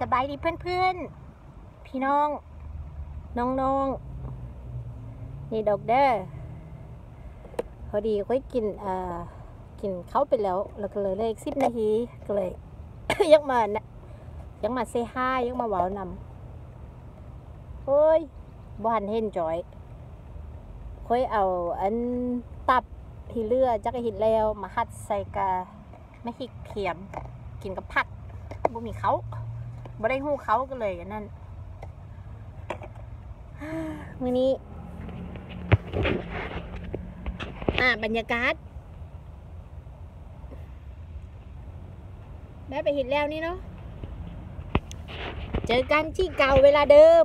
สบายดีเพื่อนๆ พี่น้อง น้องๆ นี่ดอกเด้อพอดีค่อยกินอ่ากินเข้าไปแล้ว แล้วก็เลยเลขสิบนาทีก็เลย ยักมานะยักมาเซฮายยักมาเว้านำเฮ้ยบ้านเห็นจอยค่อยเอาอันตับที่เลือจักหินแล้วมาหัดใส่กะไม่หิกเขียม กินกับผักบ่มีเขา บ่ได้หู้เขาก็เลยอันนั่นมือนี้ อ่าบรรยากาศได้ไปเห็นแล้วนี่เนาะ เจอกันที่เก่าเวลาเดิม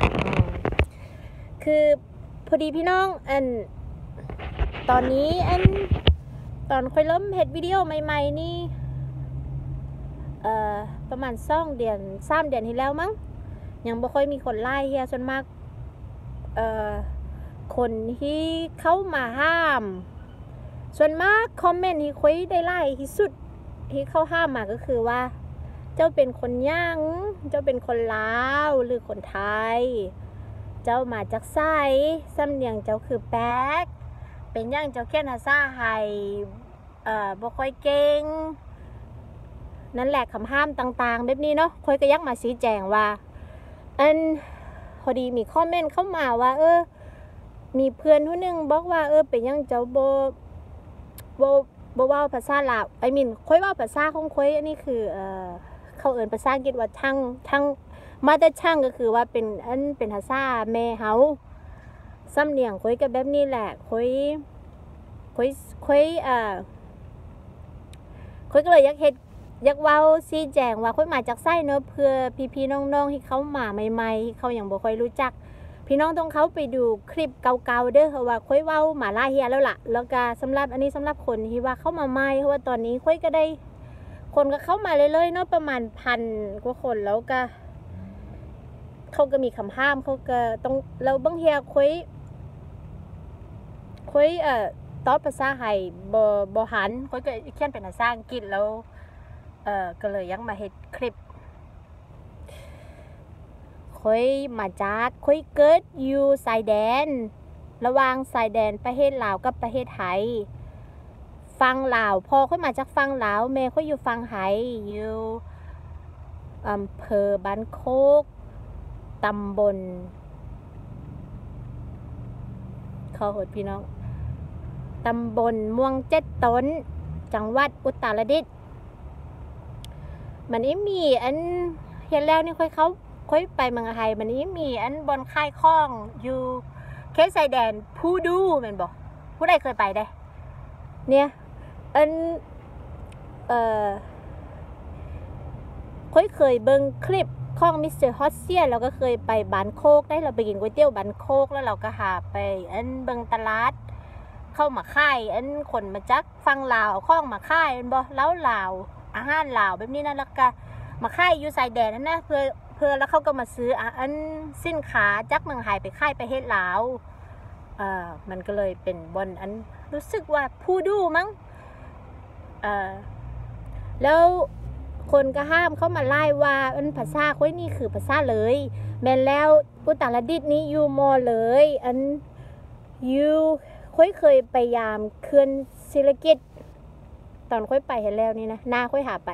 อืมคือพอดีพี่น้องอัน ตอนนี้อัน ตอนค่อยเริ่มเห็ดวิดีโอใหม่ ๆ นี่ เอ่อประมาณสองเดือนสามเดือนที่แล้วมั้งยังบ่ค่อยมีคนไล่เฮียส่วนมากเอ่อคนที่เข้ามาห้าม ส่วนมากคอมเมนต์ที่คุยได้ไล่ที่สุดที่เข้าห้ามมาก็คือว่า เจ้าเป็นคนย่าง เจ้าเป็นคนลาวหรือคนไทย เจ้ามาจากไซสำเนียงเจ้าคือแป๊กเป็นย่างเจ้าเขียนภาษาไทยเอ่อบ่ค่อยเก่ง นั่นแหละคำห้ามต่างๆ แบบนี้เนาะคอยก็ยักมาชี้แจงว่า อันพอดีมีคอมเมนต์เข้ามาว่า เออ มีเพื่อนผู้หนึงบอกว่า เออ เป็นยังเจ้าโบโบโบว้าภาษาลาวไอมินคอยว่าภาษาของคอยอันนี้คือเออเขาเอินภาษาอังกฤษว่าช่างช่างมาแต่ช่างก็คือว่าเป็นอันเป็นภาษาแม่เฮาสำเนียงคอยก็แบบนี้แหละคอยคอยคอยเอ่อคอยก็เลยอยากเฮ็ด อยากเว้าซี้แจงว่าค่อยมาจากไส้เนอะเพื่อพี่ๆน้องๆที่เขามาใหม่ๆที่เขายังบ่ค่อยรู้จัก พี่น้องต้องเขาไปดูคลิปเก่าๆเด้อเพราะว่าค่อยเว้าหมาล่าเฮียแล้วล่ะ แล้วก็สำหรับอันนี้สำหรับคนที่ว่าเข้ามาใหม่เพราะว่าตอนนี้ค่อยก็ได้ คนก็เข้ามาเรื่อยๆเนาะประมาณพันกว่าคนแล้วก็เขาก็มีคำห้ามเขาก็ต้องแล้วบางเฮียค่อยค่อยเอ่อตอบภาษาไทยบ่บ่หันค่อยก็เขียนเป็นภาษาอังกฤษแล้ว เออก็เลยยังมาเฮ็ดคลิปค่อยมาจากค่อยเกิดอยู่ชายแดน ระหว่างชายแดนประเทศลาวกับประเทศไทยฟังลาวพอค่อยมาจากฟังลาวแม่ค่อยอยู่ฟังไทยอยู่อำเภอบ้านโคกตำบลขอโหดพี่น้องตำบลม่วงเจ็ดต้นจังหวัดอุตรดิตถ์ มันนี้มีอันเห็นแล้วนี่ค่อยเขาค่อยไปเมืองไทยมันนี้มีอันบนค่ายข้องอยู่เคสไซแดนผู้ดูมันบอกผู้ใดเคยไปได้ เนี่ยอันเอ่อค่อยเคยเบิ่งคลิปของมิสเตอร์ฮอตเซียแล้วก็เคยไปบานโคกได้เราไปกินก๋วยเตี๋ยวบานโคกแล้วเราก็หาไปอันเบิงตลาด เข้ามาค่ายอันคนมาจักฟังลาวเอาข้องมาค่ายอันบ่แล้วลาว อาหารลาวแบบนี้นะแล้วก็มาค่ายอยู่ชายแดนนั่นนะเพื่อเพื่อแล้วเขาก็มาซื้ออันสินค้าจากเมืองไทยไปค่ายประเทศลาวเอ่อมันก็เลยเป็นบอนอันรู้สึกว่าผู้ดูมั้งเอ่อแล้วคนก็ห้ามเข้ามาไล่ว่าอันภาษาค่อยนี่คือภาษาเลย แม่นแล้วอุตรดิตนี้อยู่มอเลย อันอยู่ค่อยเคยไปยามเคลื่อนศิริกิต ตอนค่อยไปเห็นแล้วนี่นะหน้าค่อยหาไป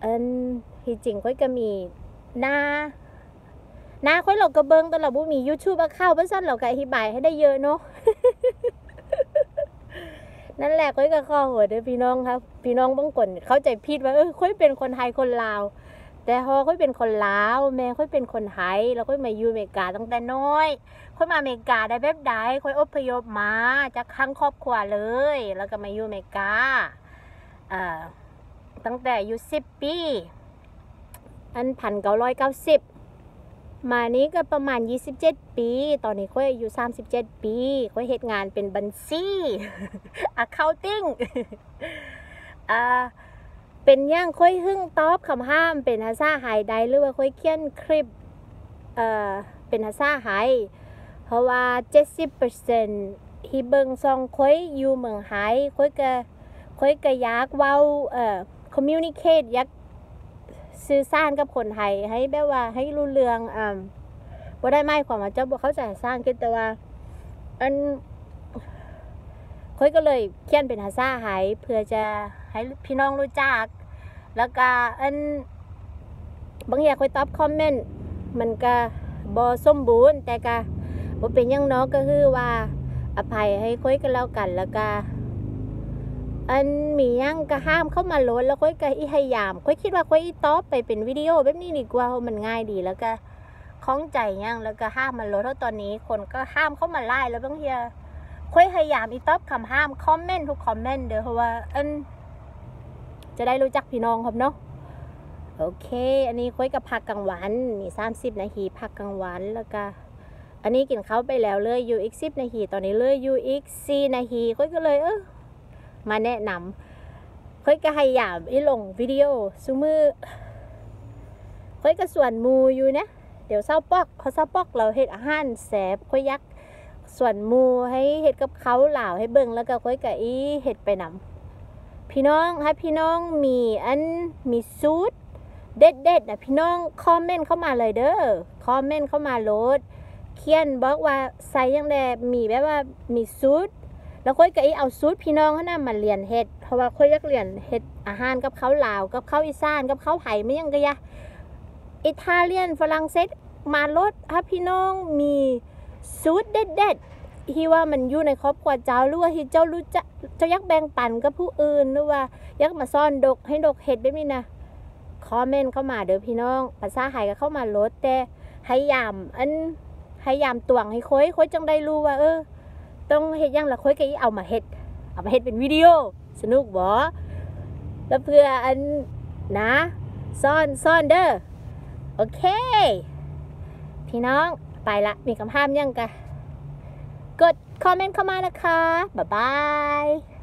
เอ็นที่จริงค่อยก็มีหน้าหน้าค่อยเราก็เบิ้งตอนเราบุมียูทูบเข้าเพราะฉะนั้นเราก็อธิบายให้ได้เยอะเนาะนั่นแหละค่อยก็ข้อหัวเด้อพี่น้องครับ พี่น้องบางคนเข้าใจผิดว่าเออค่อยเป็นคนไทยคนลาว แต่พอค่อยเป็นคนลาว แม่ค่อยเป็นคนไทยแล้วค่อยมาอยู่อเมริกาตั้งแต่น้อยค่อยมาอเมริกาได้แบบใดค่อยอพยพมาจากครั้งครอบครัวเลย แล้วก็มาอยู่อเมริกาอ่าตั้งแต่อายุสิบปีอันพันเก้าร้อยเก้าสิบมานี้ก็ประมาณ 27 ปี ตอนนี้ค่อยอายุ37 ปีค่อยเหตุงานเป็นบัญชี accounting อ่า เป็นย่างค่อยหึ่งตอบคำห้ามเป็นภาษาไทยใดหรือว่าค่อยเขียนคลิปเอ่อเป็นภาษาไทยเพราะว่า 70%ที่เบิ่งซองค่อยอยู่เมืองไทยค่อยก็ค่อยก็อยากเว้าเอ่อ communicate อยากสื่อสารกับคนไทยให้แบบว่าให้รู้เรื่องอ่าบ่ได้หมความว่าเจ้าบ่เข้าใจสร้างคิดแต่ว่าอันค่อยก็เลยเขียนเป็นภาษาไทยเพื่อจะให้พี่น้องรู้จัก แล้วก็อันบางอย่างคอยตอบคอมเมนต์มันก็บ่สมบูรณ์แต่ก็บ่เป็นยังเนาะก็คือว่าอภัยให้ค่อยกันแล้วกันแล้วก็อันมียังก็ห้ามเข้ามาโหลดแล้วค่อยก็อีพยายามค่อยคิดว่าค่อยอีตอบไปเป็นวิดีโอแบบนี้ดีกว่าเพราะมันง่ายดีแล้วก็คล้องใจยังแล้วก็ห้ามมาโหลดเพราะตอนนี้คนก็ห้ามเข้ามาไล่แล้วบางทีค่อยพยายามอีตอบคำห้ามคอมเมนต์ทุกคอมเมนต์เด้อเพราะว่าอัน จะได้รู้จักพี่น้องครับเนาะโอเค อันนี้ค่อยกับพักกลางวันนี่สามสิบนาทีพักกลางวันแล้วก็อันนี้กินข้าวไปแล้วเลยอยู่อีกสิบนาทีตอนนี้เลยอยู่อีกสี่นาทีค่อยก็เลยเออมาแนะนำค่อยก็พยายามอีลงวิดีโอซูมือค่อยก็ส่วนมูอยู่นะเดี๋ยวเศร้าปอกเขาเศร้าปอกเราเฮ็ดอาหารแสบค่อยยักส่วนมูให้เฮ็ดกับเขาเหล่าให้เบิ่งแล้วก็ค่อยก็อีเฮ็ดไปนำ พี่น้องถ้าพี่น้องมีอันมีสูตรเด็ดเด็ดนะพี่น้องคอมเมนต์เข้ามาเลยเด้อคอมเมนต์เข้ามาโหลดเขียนบอกว่าใส่ยังแดมีแบบว่ามีสูตรแล้วค่อยก็อีเอาสูตรพี่น้องเขานะมาเรียนเฮ็ดเพราะว่าค่อยอยากเรียนเฮ็ดอาหารกับเขาวลาวกับเขาวอีสานกับเขาวไผ่ไม่ยังกะยะอิตาเลียนฝรั่งเศสมาลดถ้าพี่น้องมีสูตรเด็ดๆ ที่ว่ามันอยู่ในครอบครัวเจ้าหรือว่าที่เจ้ารู้จักเจ้ายากแบ่งปันกับผู้อื่นหรือว่ายากมาซ่อนดกให้ดกเฮ็ดแบบนี้นะคอมเมนต์เข้ามาเด้อพี่น้องภาษาไทยก็เข้ามาลดแต่ให้ยามอันให้ยามตวงให้ค่อยค่อยจังได้รู้ว่า เออ ต้องเฮ็ดยังละค่อยก็อีเอามาเฮ็ดเอามาเฮ็ดเป็นวิดีโอ สนุกบ่แล้วเพื่ออันนะซ่อนซ่อนเด้อโอเค พี่น้องไปละมีคำห้ามยังกะ กดคอมเมนต์เข้ามานะคะ บ๊ายบาย